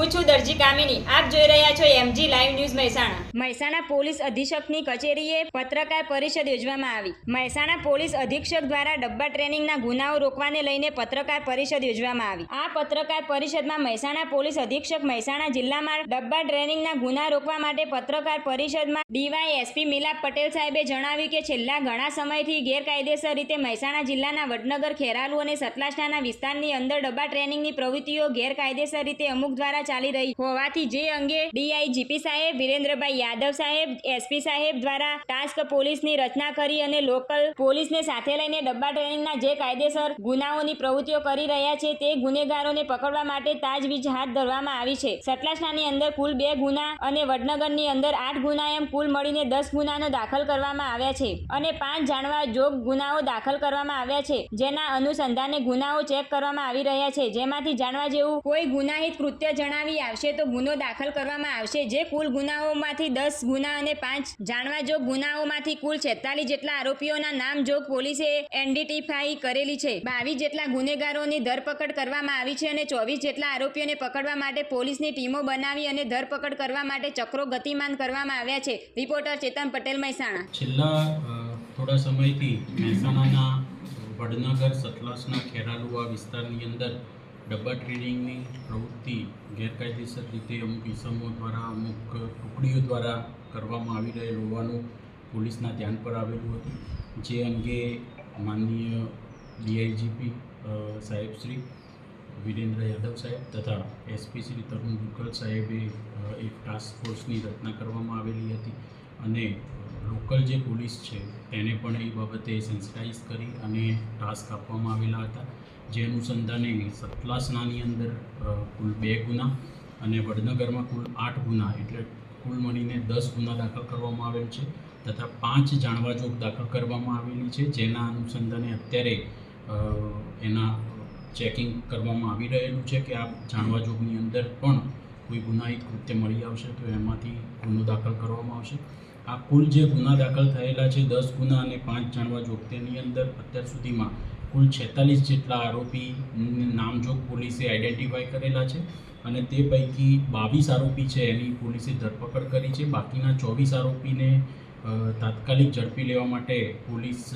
હું છું દરજી કામિની, આપ જોઈ રહ્યા છો MG live news Mehsana. Mehsana police અધિક્ષકની કચેરીએ પત્રકાર પરિષદ યોજવામાં આવી. મહેસાણા પોલીસ અધિક્ષક દ્વારા ડબ્બા ટ્રેનિંગના ગુનાઓ રોકવાને લઈને પત્રકાર પરિષદ યોજવામાં આવી. આ પત્રકાર પરિષદમાં મહેસાણા પોલીસ અધિક્ષક મહેસાણા જિલ્લામાં ડબ્બા ટ્રેનિંગના ગુના રોકવા માટે પત્રકાર પરિષદમાં ડીવાય એસપી મિલાપ પટેલ સાહેબે જણાવ્યું કે છેલ્લા ઘણા સમયથી ગેરકાયદેસર રીતે મહેસાણા જિલ્લાના વડનગર ખેરાલુ અને સતલાસણાના વિસ્તારની અંદર ડબ્બા ટ્રેનિંગની પ્રવૃત્તિઓ ગેરકાયદેસર રીતે અમુક દ્વારા ચાલી રહી હોવાથી જે અંગે ડીઆઈજીપી સાહેબ, વિરેન્દ્રભાઈ યાદવ સાહેબ, એસપી સાહેબ દ્વારા ટાસ્ક પોલીસની રચના કરી અને લોકલ પોલીસને સાથે લઈને ડબ્બા ટ્રેનિંગના જે કાયદેસર ગુનાઓની પ્રવૃત્તિઓ કરી રહ્યા છે તે ગુનેગારોને પકડવા માટે તાજવીજ હાથ ધરવામાં આવી છે. સતલાસણાની અંદર કુલ બે ગુના અને વડનગરની અંદર આઠ ગુના એમ કુલ મળીને દસ ગુનાનો દાખલ કરવામાં આવ્યા છે અને પાંચ જાણવા જોગ ગુનાઓ દાખલ કરવામાં આવ્યા છે. જેના અનુસંધાને ગુનાઓ ચેક કરવામાં આવી રહ્યા છે. જેમાંથી જાણવા જેવું કોઈ ગુનાહિત કૃત્ય જણાવી આવશે તો ગુનો દાખલ કરવામાં આવશે. જે કુલ ગુનાઓમાંથી દસ ગુના અને પાંચ જાણવા જોગ ગુનાઓમાંથી કુલ છેતાલીસ જેટલા આરોપીઓના નામ જોગ પોલીસે એનડીટીફાઈ કરેલી છે. બાવીસ જેટલા ગુનેગારોની ધરપકડ કરવામાં આવી છે અને ચોવીસ જેટલા આરોપીઓને પકડવા માટે પોલીસની ટીમો બનાવી અને ધરપકડ કરવા માટે ચક્રો ગતિમાન કરવામાં આવ્યા છે. રિપોર્ટર ચેતન પટેલ, મહેસાણા. છેલ્લા થોડા સમયથી મહેસાણાના વડનગર, સતલાસના ખેરાલુઆ વિસ્તારની અંદર ડબ્બા ટ્રેનિંગની પ્રવૃત્તિ ગેરકાયદેસર રીતે અમુક ઇસમો દ્વારા, અમુક ટુકડીઓ દ્વારા કરવામાં આવી રહેલ હોવાનું પોલીસના ધ્યાન પર આવેલું હતું. જે અંગે માનનીય ડીઆઈજીપી સાહેબ શ્રી વિરેન્દ્ર યાદવ સાહેબ તથા એસપી શ્રી તરુણ દુગ્ગલ સાહેબે એક ટાસ્ક ફોર્સની રચના કરવામાં આવેલી હતી અને લોકલ જે પોલીસ છે, તેને પણ એ બાબતે સેન્સિટાઇઝ કરી અને ટાસ્ક આપવામાં આવેલા હતા. જે અનુસંધાને સતલાસનાની અંદર કુલ બે ગુના અને વડનગરમાં કુલ આઠ ગુના, એટલે કુલ મળીને દસ ગુના દાખલ કરવામાં આવેલ છે તથા પાંચ જાણવા જોગ દાખલ કરવામાં આવેલી છે, જેના અનુસંધાને અત્યારે એના ચેકિંગ કરવામાં આવી રહેલું છે કે આ જાણવા જોગની અંદર પણ કોઈ ગુનાહિત કૃત્ય મળી આવશે તો એમાંથી ગુનો દાખલ કરવામાં આવશે. આ કુલ જે ગુના દાખલ થયેલા છે, દસ ગુના અને પાંચ જાણવા જોગ તેની અંદર અત્યાર સુધીમાં કુલ છેતાલીસ જેટલા આરોપી નામજોગ પોલીસે આઈડેન્ટિફાય કરેલા છે અને તે પૈકી બાવીસ આરોપી છે એની પોલીસે ધરપકડ કરી છે. બાકીના ચોવીસ આરોપીને તાત્કાલિક ઝડપી લેવા માટે પોલીસ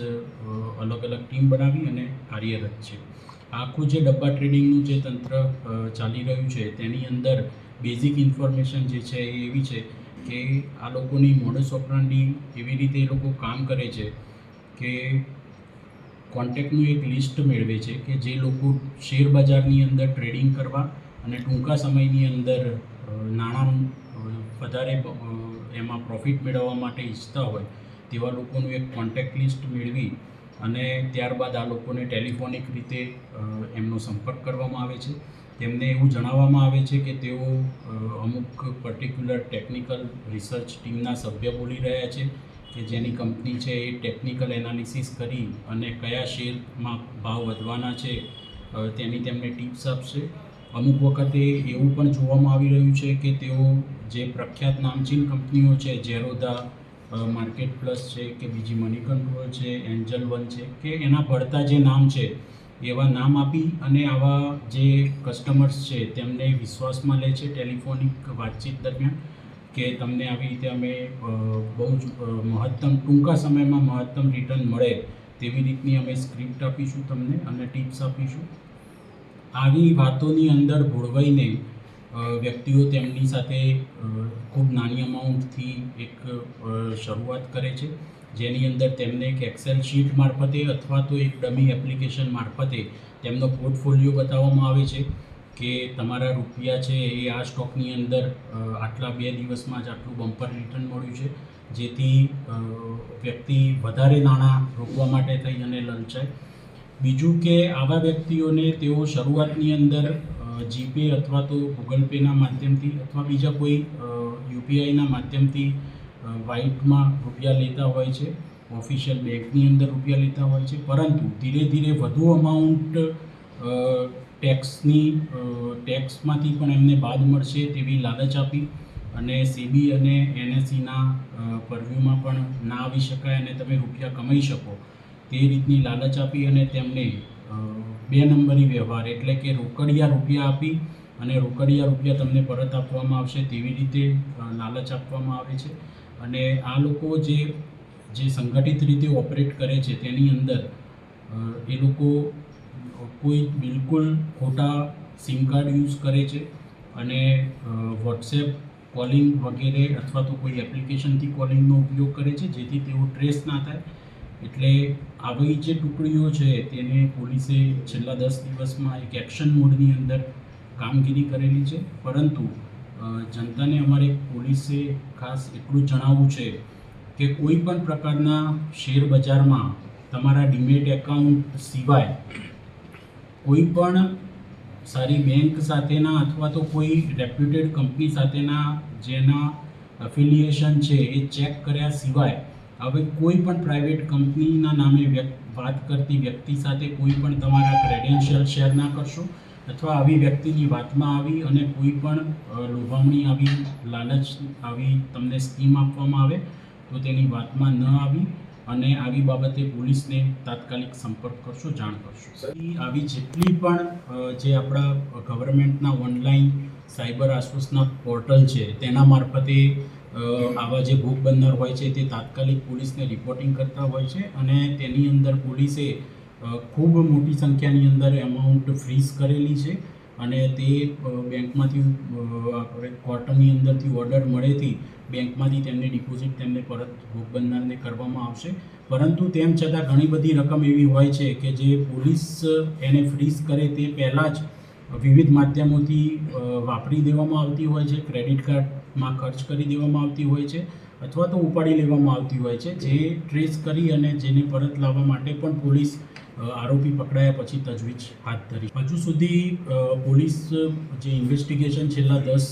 અલગ અલગ ટીમ બનાવી અને કાર્યરત છે. આખું જે ડબ્બા ટ્રેડિંગનું જે તંત્ર ચાલી રહ્યું છે તેની અંદર બેઝિક ઇન્ફોર્મેશન જે છે એ એવી છે કે આ લોકોની મોડસ ઓપરાન્ડી એવી રીતે એ લોકો કામ કરે છે કે કોન્ટેક્ટનું એક લિસ્ટ મેળવે છે કે જે લોકો શેર બજારની અંદર ટ્રેડિંગ કરવા અને ટૂંકા સમયની અંદર નાણાં વધારે એમાં પ્રોફિટ મેળવવા માટે ઈચ્છતા હોય તેવા લોકોનું એક કોન્ટેક્ટ લિસ્ટ મેળવી અને ત્યારબાદ આ લોકોને ટેલિફોનિક રીતે એમનો સંપર્ક કરવામાં આવે છે. તેમને એવું જણાવવામાં આવે છે કે તેઓ અમુક પર્ટિક્યુલર ટેકનિકલ રિસર્ચ ટીમના સભ્ય બોલી રહ્યા છે કે જેની કંપની છે એ ટેકનિકલ એનાલિસિસ કરી અને કયા શેરમાં ભાવ વધવાના છે તેની તેમને ટિપ્સ આપશે. અમુક વખતે એવું પણ જોવામાં આવી રહ્યું છે કે તેઓ જે પ્રખ્યાત નામચીન કંપનીઓ છે ઝેરોધા માર્કેટ પ્લસ છે કે બીજી મની કંટ્રોલ છે એન્જલ વન છે કે એના પડતા જે નામ છે, એવા નામ આપી અને આવા જે કસ્ટમર્સ છે તેમને વિશ્વાસમાં લે છે ટેલિફોનિક વાતચીત દરમિયાન. કે તમને આવી રીતે અમે બહુ જ મહત્તમ, ટૂંકા સમયમાં મહત્તમ રિટર્ન મળે તેવી રીતની અમે સ્ક્રિપ્ટ આપીશું તમને અને ટિપ્સ આપીશું. આવી વાતોની અંદર ભોળવાઈને વ્યક્તિઓ તેમની સાથે ખૂબ નાની અમાઉન્ટથી એક શરૂઆત કરે છે. જેની અંદર તેમને એક એક્સેલ શીટ મારફતે અથવા તો એક ડમી એપ્લિકેશન મારફતે તેમનો પોર્ટફોલિયો બતાવવામાં આવે છે. કે તમારા રૂપિયા છે એ આ સ્ટોકની અંદર આટલા બે દિવસમાં જ આટલું બમ્પર રિટર્ન મળ્યું છે, જેથી વ્યક્તિ વધારે નાણાં રોકવા માટે થઈ અને લલચાય. બીજું કે આવા વ્યક્તિઓને તેઓ શરૂઆતની અંદર જીપે અથવા તો ગૂગલ પેના માધ્યમથી અથવા બીજા કોઈ યુપીઆઈના માધ્યમથી વાઇટમાં રૂપિયા લેતા હોય છે, ઓફિશિયલ બેંકની અંદર રૂપિયા લેતા હોય છે, પરંતુ ધીરે ધીરે વધુ અમાઉન્ટ ટેક્સની ટેક્સમાંથી પણ એમને બાદ મળશે તેવી લાલચ આપી અને સીબી અને એનએસસીના પરવ્યુમાં પણ ના આવી શકાય અને તમે રૂપિયા કમાઈ શકો. તે રીતની લાલચ આપી અને તેમને બે નંબરી વ્યવહાર એટલે કે રોકડિયા રૂપિયા આપી અને રોકડિયા રૂપિયા તમને પરત આપવામાં આવશે તેવી રીતે લાલચ આપવામાં આવે છે. અને આ લોકો જે જે સંગઠિત રીતે ઓપરેટ કરે છે તેની અંદર એ લોકો કોઈ બિલકુલ ખોટા સિમ કાર્ડ યુઝ કરે છે અને વોટ્સએપ કોલિંગ વગેરે અથવા તો કોઈ એપ્લિકેશનથી કોલિંગનો ઉપયોગ કરે છે જેથી તેઓ ટ્રેસ ના થાય. એટલે આવી જે ટુકડીઓ છે તેને પોલીસે છેલ્લા દસ દિવસમાં એક એક્શન મોડની અંદર કામગીરી કરેલી છે. પરંતુ જનતાને અમારે પોલીસે ખાસ એટલું જણાવવું છે કે કોઈ પણ પ્રકારના શેર બજારમાં તમારા ડીમેટ એકાઉન્ટ સિવાય કોઈ પણ સારી બેંક સાથેના અથવા તો કોઈ રેપ્યુટેડ કંપની સાથેના જેના અફિલિએશન છે એ ચેક કર્યા સિવાય, હવે કોઈ પણ પ્રાઇવેટ કંપનીના નામે વાત કરતી વ્યક્તિ સાથે કોઈ પણ તમારા ક્રેડેન્શિયલ શેર ના કરશો અથવા આવી વ્યક્તિની વાતમાં આવી અને કોઈ પણ લોભામણી આવી, લાલચ આવી તમને સ્કીમ આપવામાં આવે, તો તેની વાતમાં ન આવી. અને આવી બાબતે પોલીસને તાત્કાલિક સંપર્ક કરશો જાણ કરશો. આવી જેટલી પણ જે આપણા ગવર્મેન્ટના ઓનલાઈન સાયબર આશ્વાસના પોર્ટલ છે તેના મારફતે આવા જે ભોગ બનનાર હોય છે તે તાત્કાલિક પોલીસને રિપોર્ટિંગ કરતા હોય છે અને તેની અંદર પોલીસે ખૂબ મોટી સંખ્યાની અંદર એમાઉન્ટ ફ્રીઝ કરેલી છે. અને તે બેંકમાંથી આપણે કોર્ટની અંદરથી ઓર્ડર મળેથી બેંકમાંથી તેમને ડિપોઝિટ, તેમને પરત ભોગ બનનારને કરવામાં આવશે. પરંતુ તેમ છતાં ઘણી બધી રકમ એવી હોય છે કે જે પોલીસ એને ફ્રીઝ કરે તે પહેલાં જ વિવિધ માધ્યમોથી વાપરી દેવામાં આવતી હોય છે. ક્રેડિટ કાર્ડમાં ખર્ચ કરી દેવામાં આવતી હોય છે અથવા તો ઉપાડી લેવામાં આવતી હોય છે. જે ટ્રેસ કરી અને જેને પરત લાવવા માટે પણ પોલીસ આરોપી પકડાયા પછી તજવીજ હાથ ધરી. હજુ સુધી પોલીસ જે ઇન્વેસ્ટિગેશન છેલ્લા દસ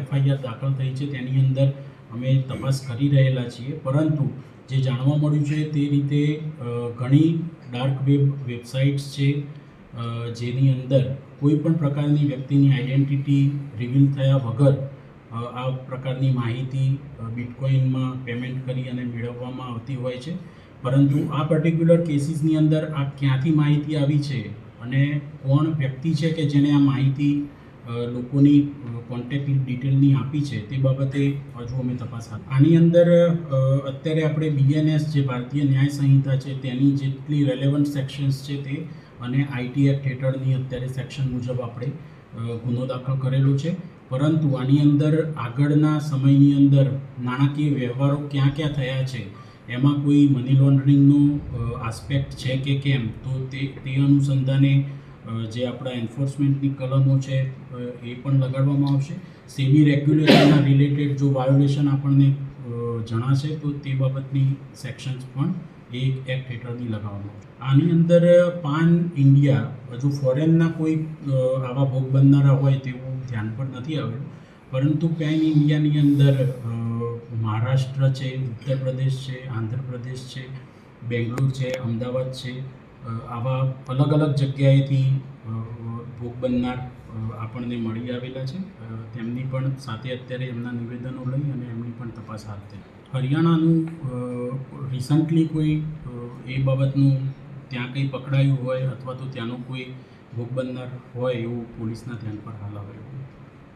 એફઆઈઆર દાખલ થઈ છે, તેની અંદર અમે તપાસ કરી રહેલા છીએ. પરંતુ જે જાણવા મળ્યું છે તે રીતે ઘણી ડાર્ક વેબ વેબસાઇટ્સ છે જેની અંદર કોઈ પણ પ્રકારની વ્યક્તિની આઈડેન્ટિટી રિવીલ થયા વગર આ પ્રકારની માહિતી બિટકોઇનમાં પેમેન્ટ કરી અને મેળવવામાં આવતી હોય છે. પરંતુ આ પર્ટિક્યુલર કેસીસની અંદર આ ક્યાંથી માહિતી આવી છે અને કોણ વ્યક્તિ છે કે જેણે આ માહિતી લોકોની કોન્ટેક્ટ ડિટેલની આપી છે તે બાબતે હજુ અમે તપાસ હાથ આની અંદર અત્યારે આપણે બીએનએસ જે ભારતીય ન્યાય સંહિતા છે તેની જેટલી રેલેવન્ટ સેક્શન્સ છે તે અને આઈટી એક્ટ હેઠળની અત્યારે સેક્શન મુજબ આપણે ગુનો દાખલ કરેલો છે. પરંતુ આની અંદર આગળના સમયની અંદર નાણાકીય વ્યવહારો ક્યાં ક્યાં થયા છે એમાં કોઈ મની લોન્ડરિંગનો આસ્પેક્ટ છે કે કેમ? તો તે તે અનુસંધાને જે આપણા એન્ફોર્સમેન્ટની કલમો છે એ પણ લગાડવામાં આવશે. સેબી રેગ્યુલેશનના રિલેટેડ જો વાયોલેશન આપણને જણાશે, તો તે બાબતની સેક્શન્સ પણ એ એક્ટ હેઠળની લગાવવામાં આવશે. આની અંદર પાન ઇન્ડિયા હજુ ફોરેનના કોઈ આવા ભોગ બનનારા હોય તેવું ધ્યાન પર નથી આવેલું પરંતુ પેન ઇન્ડિયાની અંદર મહારાષ્ટ્ર છે, ઉત્તર પ્રદેશ છે આંધ્રપ્રદેશ છે, બેંગ્લોર છે, અમદાવાદ છે આવા અલગ અલગ જગ્યાએથી ભોગ બનનાર આપણને મળી આવેલા છે. તેમની પણ સાથે અત્યારે એમના નિવેદનો લઈ અને એમની પણ તપાસ હાથ ધરી. હરિયાણાનું રિસન્ટલી કોઈ એ બાબતનું ત્યાં કંઈ પકડાયું હોય અથવા તો ત્યાંનો કોઈ ભોગ બનનાર હોય એવું પોલીસના ધ્યાન પર હાલ આવેલું